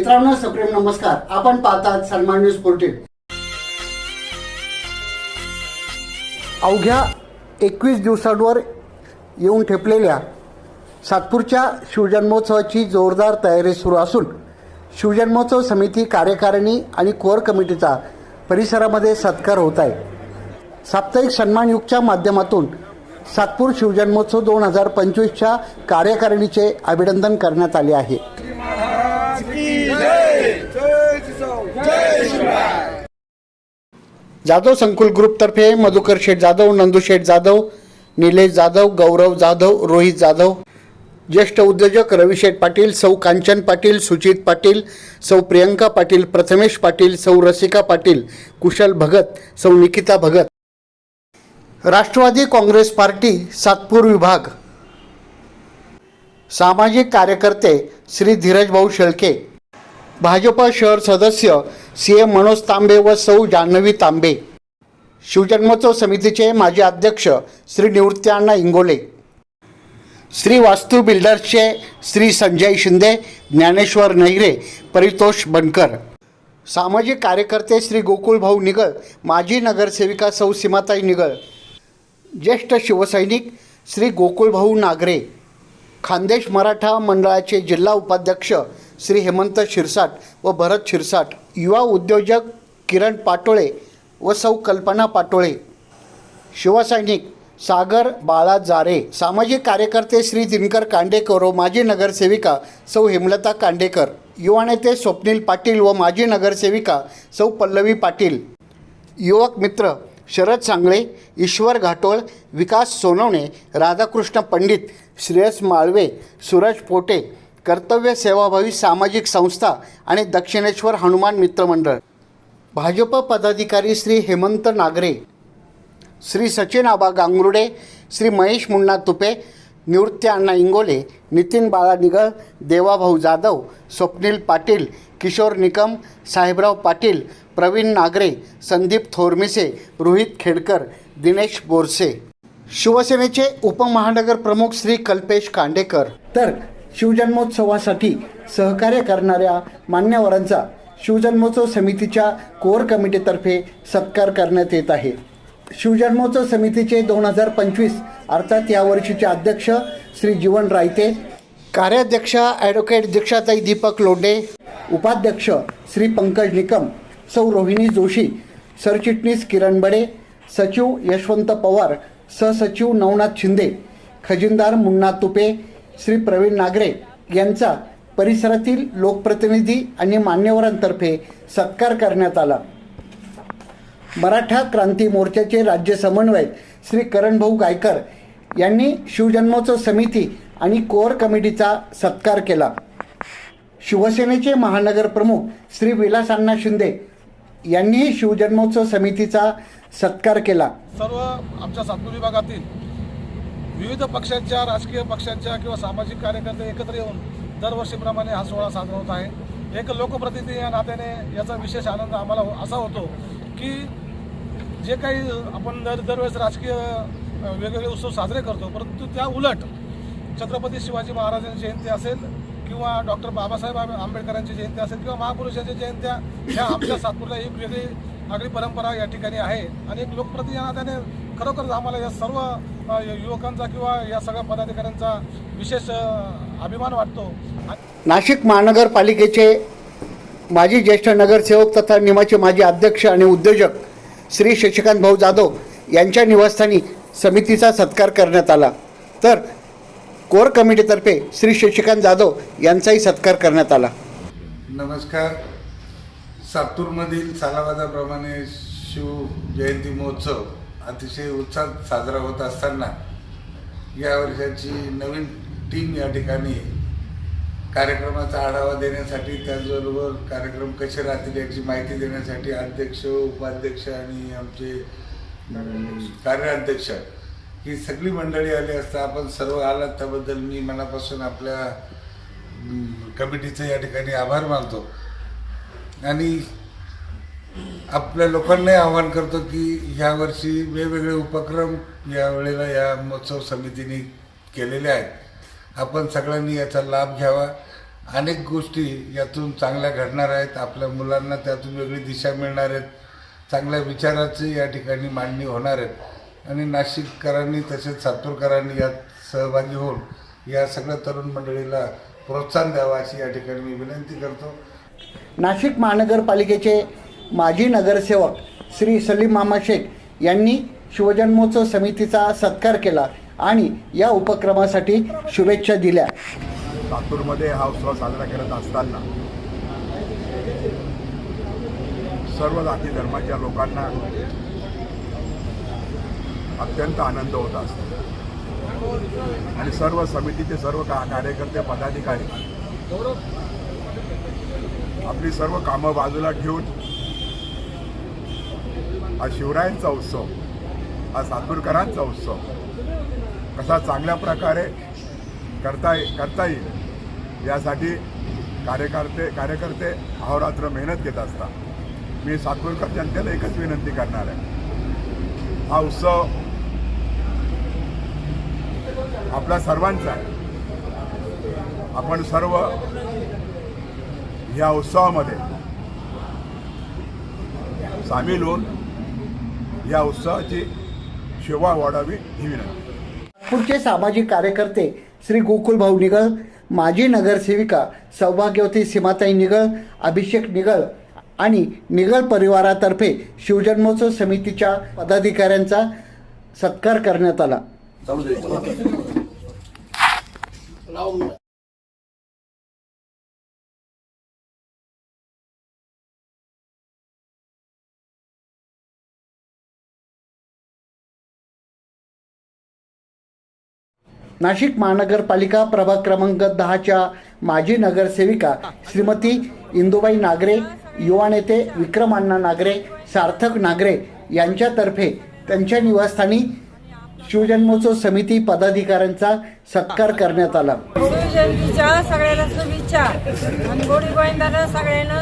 मित्रांनो सप्रेम नमस्कार. आपण पाहतात सन्मान न्यूज फोर्टीन अवघ्या एकवीस दिवसांवर येऊन ठेपलेल्या सातपूरच्या शिवजन्मोत्सवाची जोरदार तयारी सुरू असून शिवजन्मोत्सव समिती कार्यकारिणी आणि कोर कमिटीचा परिसरामध्ये सत्कार होत आहे. साप्ताहिक सन्मानयुगच्या माध्यमातून सातपूर शिवजन्मोत्सव दोन हजार पंचवीसच्या कार्यकारिणीचे अभिनंदन करण्यात आले आहे. जाधव संकुल ग्रुपतर्फे मधुकर शेठ जाधव नंदू शेठ जाधव निलेश जाधव गौरव जाधव रोहित जाधव ज्येष्ठ उद्योजक रविशेठ पाटील सौ कांचन पाटील सुचित पाटील सौ प्रियंका पाटील प्रथमेश पाटील सौ रसिका पाटील कुशल भगत सौ निकिता भगत. राष्ट्रवादी काँग्रेस पार्टी सातपूर विभाग. सामाजिक कार्यकर्ते श्री धीरज भाऊ शेळके. भाजपा शहर सदस्य सी एम मनोज तांबे व सौ जान्हवी तांबे. शिवजन्मोत्सव समितीचे माजी अध्यक्ष श्री निवृत्त्यांना इंगोले. श्री वास्तू बिल्डर्सचे श्री संजय शिंदे ज्ञानेश्वर नहिरे परितोष बनकर. सामाजिक कार्यकर्ते श्री गोकुळभाऊ निगळ माजी नगरसेविका सौ सीमाताई निगळ. ज्येष्ठ शिवसैनिक श्री गोकुळभाऊ नागरे. खानदेश मराठा मंडळाचे जिल्हा उपाध्यक्ष श्री हेमंत शिरसाट व भरत शिरसाट युवा उद्योजक किरण पाटोळे व सौ कल्पना पाटोळे. शिवसैनिक सागर बाळा जारे. सामाजिक कार्यकर्ते श्री दिनकर कांडेकर व माजी नगरसेविका सौ हेमलता कांडेकर. युवा नेते स्वप्नील पाटील व माजी नगरसेविका सौ पल्लवी पाटील. युवक मित्र शरद सांगळे ईश्वर घाटोळ विकास सोनवणे राधाकृष्ण पंडित श्रेयस माळवे सूरज पोटे कर्तव्य सेवाभावी सामाजिक संस्था आणि दक्षिणेश्वर हनुमान मित्रमंडळ भाजप पदाधिकारी श्री हेमंत नागरे श्री सचिन आबा गांगरुडे श्री महेश मुन्ना तुपे निवृत्ती अण्णा इंगोले नितीन बाळा निगळ देवाभाऊ जाधव स्वप्नील पाटील किशोर निकम साहेबराव पाटील प्रवीण नागरे संदीप थोरमिसे रोहित खेडकर दिनेश बोरसे. शिवसेनेचे उपमहानगर प्रमुख श्री कल्पेश कांडेकर. तर शिवजन्मोत्सवासाठी सहकार्य करणाऱ्या मान्यवरांचा शिवजन्मोत्सव समितीच्या कोर कमिटीतर्फे सत्कार करण्यात येत आहे. शिवजन्मोत्सव समितीचे दोन हजार पंचवीस अर्थात यावर्षीचे अध्यक्ष श्री जीवन रायते कार्याध्यक्षा ॲडव्होकेट दीक्षाताई दीपक लोंडे उपाध्यक्ष श्री पंकज निकम सौ रोहिणी जोशी सरचिटणीस किरण बडे सचिव यशवंत पवार सहसचिव नवनाथ शिंदे खजिनदार मुन्ना तुपे श्री प्रवीण नागरे यांचा परिसरातील लोकप्रतिनिधी आणि मान्यवरांतर्फे सत्कार करण्यात आला. मराठा क्रांती मोर्चाचे राज्य समन्वयक श्री करणभाऊ गायकर यांनी शिवजन्मोत्सव समिती आणि कोअर कमिटीचा सत्कार केला. शिवसेनेचे महानगर प्रमुख श्री विलास अण्णा शिंदे यांनीही शिवजन्मोत्सव समितीचा सत्कार केला. सर्व आमच्या सातपूर विभागातील विविध पक्षांच्या राजकीय पक्षांच्या किंवा सामाजिक कार्यकर्ते एकत्र येऊन दरवर्षीप्रमाणे हा सोहळा साजरा होत आहे. एक लोकप्रतिनिधी या नात्याने याचा विशेष आनंद आम्हाला असा होतो की जे काही आपण दर दरवेळेस राजकीय वेगवेगळे उत्सव साजरे करतो परंतु त्या उलट छत्रपती शिवाजी महाराजांची जयंती असेल किंवा डॉक्टर बाबासाहेब आंबेडकरांची जयंती असेल किंवा महापुरुषांच्या जयंत्या ह्या आमच्या सातपूरला एक वेगळी आगळी परंपरा या ठिकाणी आहे. आणि एक लोकप्रतिनिधी या नात्याने खरोखरच आम्हाला या सर्व युवकांचा किंवा या सगळ्या पदाधिकाऱ्यांचा विशेष अभिमान वाटतो. नाशिक महानगरपालिकेचे माजी ज्येष्ठ नगरसेवक तथा निमाचे माजी अध्यक्ष आणि उद्योजक श्री शशिकांत भाऊ जाधव यांच्या निवासस्थानी समितीचा सत्कार करण्यात आला. तर कोर कमिटीतर्फे श्री शशिकांत जाधव यांचाही सत्कार करण्यात आला. नमस्कार. सातूरमधील सालावादाप्रमाणे शिव जयंती महोत्सव अतिशय उत्साहात साजरा होत असताना या वर्षाची नवीन टीम या ठिकाणी कार्यक्रमाचा आढावा देण्यासाठी त्याचबरोबर कार्यक्रम कसे राहतील याची माहिती देण्यासाठी अध्यक्ष उपाध्यक्ष आणि आमचे कार्याध्यक्ष ही सगळी मंडळी आली असता आपण सर्व आलात. त्याबद्दल मी मनापासून आपल्या कमिटीचे या ठिकाणी आभार मानतो. आणि आपल्या लोकांनाही आवाहन करतो की यावर्षी वेगवेगळे उपक्रम या वेळेला या महोत्सव समितीने केलेले आहेत. आपण सगळ्यांनी याचा लाभ घ्यावा. अनेक गोष्टी यातून चांगल्या घडणार आहेत. आपल्या मुलांना त्यातून वेगळी दिशा मिळणार आहेत. चांगल्या विचाराची या ठिकाणी मांडणी होणार आहेत. आणि नाशिककरांनी तसेच सातूरकरांनी यात सहभागी होऊन या सगळ्या तरुण मंडळीला प्रोत्साहन द्यावं अशी या ठिकाणी मी विनंती करतो. नाशिक महानगरपालिकेचे माजी नगरसेवक श्री सलीम मामा शेख यांनी शिवजन्मोत्सव समितीचा सत्कार केला आणि या उपक्रमासाठी शुभेच्छा दिल्या. लातूरमध्ये हा उत्सव साजरा करत असताना सर्व जाती धर्माच्या लोकांना अत्यंत आनंद होत असतो. आणि सर्व समितीचे सर्व का कार्यकर्ते पदाधिकारी आपली सर्व कामं बाजूला ठेवून हा शिवरायांचा उत्सव हा सातूरकरांचा उत्सव. कसा चांगल्या प्रकारे करता ये- करता येईल यासाठी कार्यकर्ते कार्यकर्ते अहोरात्र मेहनत घेत असतात. मी सातपूरकर जनतेला एकच विनंती करणार आहे. हा उत्सव आपला सर्वांचा आहे. आपण सर्व या उत्सवामध्ये सामील होऊन या उत्सवाची शोभा वाढावी ही विनंती. पुढचे सामाजिक कार्यकर्ते श्री गोकुळ भाऊ निगळ माजी नगरसेविका सौभाग्यवती सीमाताई निगळ अभिषेक निगळ आणि निगळ परिवारातर्फे शिवजन्मोत्सव समितीच्या पदाधिकाऱ्यांचा सत्कार करण्यात आला. नाशिक महानगरपालिका प्रभाग क्रमांक दहाच्या माजी नगरसेविका श्रीमती इंदुबाई नागरे युवा नेते विक्रमांना नागरे सार्थक नागरे यांच्यातर्फे त्यांच्या निवासस्थानी शिवजन्मोत्सव समिती पदाधिकाऱ्यांचा सत्कार करण्यात आला. शिवजयंतीच्या सगळ्यांना शुभेच्छा. आणि गोडी गोविंदानं सगळ्यांना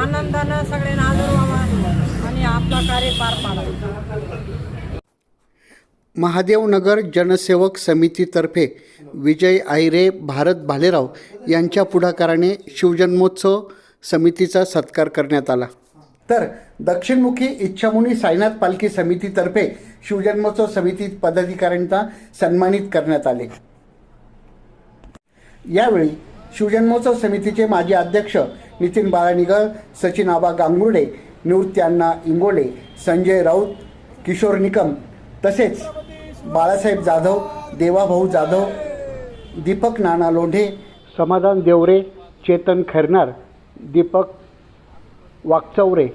आनंदानं सगळ्यांना आदर व्हावा आणि आपला कार्य पार पाडावा महादेवनगर जनसेवक समितीतर्फे विजय आहिरे भारत भालेराव यांच्या पुढाकाराने शिवजन्मोत्सव समितीचा सत्कार करण्यात आला. तर दक्षिणमुखी इच्छामुनी साईनाथ पालखी समितीतर्फे शिवजन्मोत्सव समिती पदाधिकाऱ्यांना सन्मानित करण्यात आले. यावेळी शिवजन्मोत्सव समितीचे माजी अध्यक्ष नितीन बाळानिगळ सचिन आबा गांगुर्डे निवृत्त्यांना इंगोले संजय राऊत किशोर निकम तसेच बाळासाहेब जाधव देवाभाऊ जाधव दीपक नाना लोंढे समाधान देवरे चेतन खैरनार दीपक वाकचौरे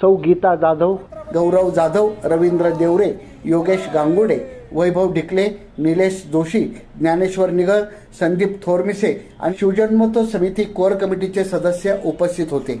सौ गीता जाधव गौरव जाधव रवींद्र देवरे योगेश गांगुडे वैभव ढिकले निलेश जोशी ज्ञानेश्वर निगळ संदीप थोरमिसे आणि शिवजन्मोत्सव समिती कोर कमिटीचे सदस्य उपस्थित होते.